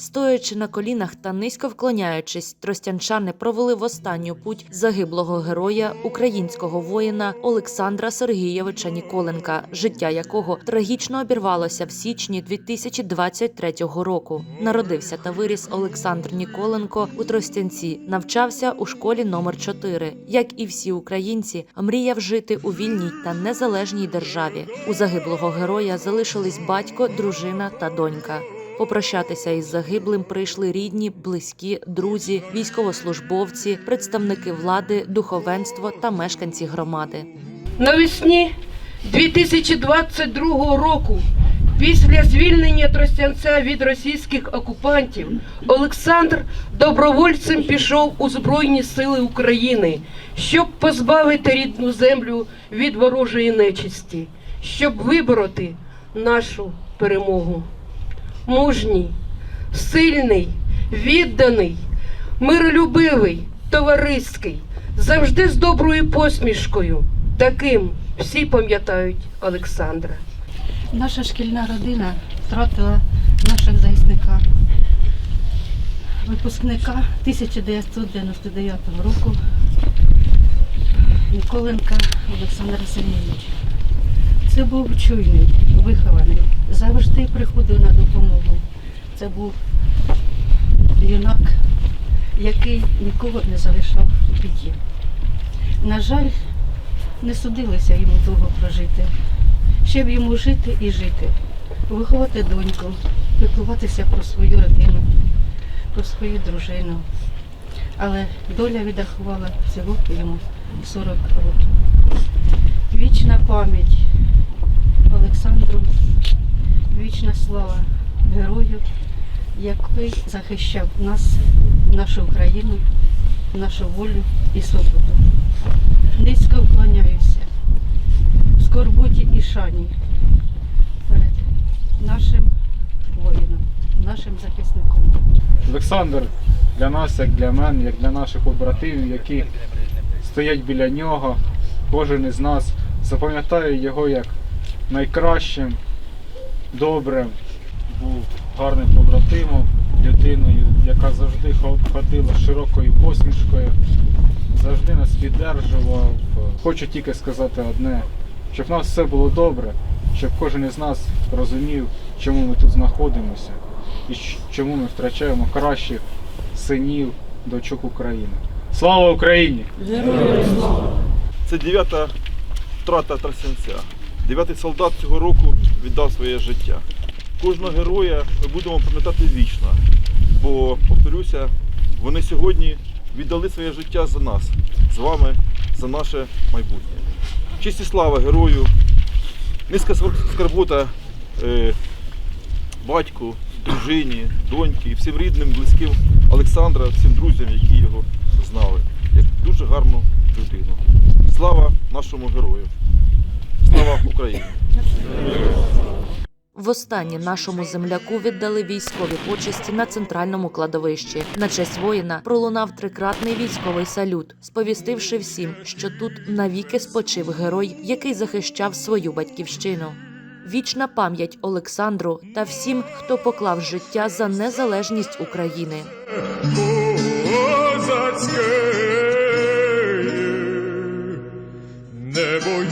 Стоячи на колінах та низько вклоняючись, тростянчани провели в останню путь загиблого героя українського воїна Олександра Сергійовича Ніколенка, життя якого трагічно обірвалося в січні 2023 року. Народився та виріс Олександр Ніколенко у Тростянці, навчався у школі номер 4 Як і всі українці, мріяв жити у вільній та незалежній державі. У загиблого героя залишились батько, дружина та донька. Попрощатися із загиблим прийшли рідні, близькі, друзі, військовослужбовці, представники влади, духовенство та мешканці громади. Навесні 2022 року, після звільнення Тростянця від російських окупантів, Олександр добровольцем пішов у Збройні Сили України, щоб позбавити рідну землю від ворожої нечисті, щоб вибороти нашу перемогу. Мужній, сильний, відданий, миролюбивий, товариський, завжди з доброю посмішкою. Таким всі пам'ятають Олександра. Наша шкільна родина втратила нашого захисника, випускника 1999 року Ніколенка Олександра Сергійовича. Це був чуйний, вихований, завжди приходив на допомогу. Це був юнак, який нікого не залишав в біді. На жаль, не судилося йому довго прожити ще б йому жити і жити, виховати доньку, піклуватися про свою родину, про свою дружину. Але доля відрахувала всього йому 40 років. Вічна пам'ять Олександру, вічна слава герою, який захищав нас, нашу Україну, нашу волю і свободу. Низько вклоняюся в скорботі і шані перед нашим воїном, нашим захисником. Олександр для нас, як для мене, як для наших побратимів, які стоять біля нього, кожен із нас запам'ятає його як найкращим, добрим, був гарним побратимом, людиною, яка завжди ходила з широкою посмішкою, завжди нас піддержував. Хочу тільки сказати одне, щоб в нас все було добре, щоб кожен із нас розумів, чому ми тут знаходимося і чому ми втрачаємо кращих синів, дочок України. Слава Україні! Це дев'ята втрата Трасянця. Дев'ятий солдат цього року віддав своє життя. Кожного героя ми будемо пам'ятати вічно, бо, повторюся, вони сьогодні віддали своє життя за нас, з вами, за наше майбутнє. Честь і слава герою, низька скарбота е, батьку, дружині, доньки, всім рідним, близьким Олександра, всім друзям, які його знали, як дуже гарну людину. Слава нашому герою! Слава Україні! Востаннє нашому земляку віддали військові почесті на центральному кладовищі. На честь воїна пролунав трикратний військовий салют, сповістивши всім, що тут навіки спочив герой, який захищав свою батьківщину. Вічна пам'ять Олександру та всім, хто поклав життя за незалежність України. Козацьке небо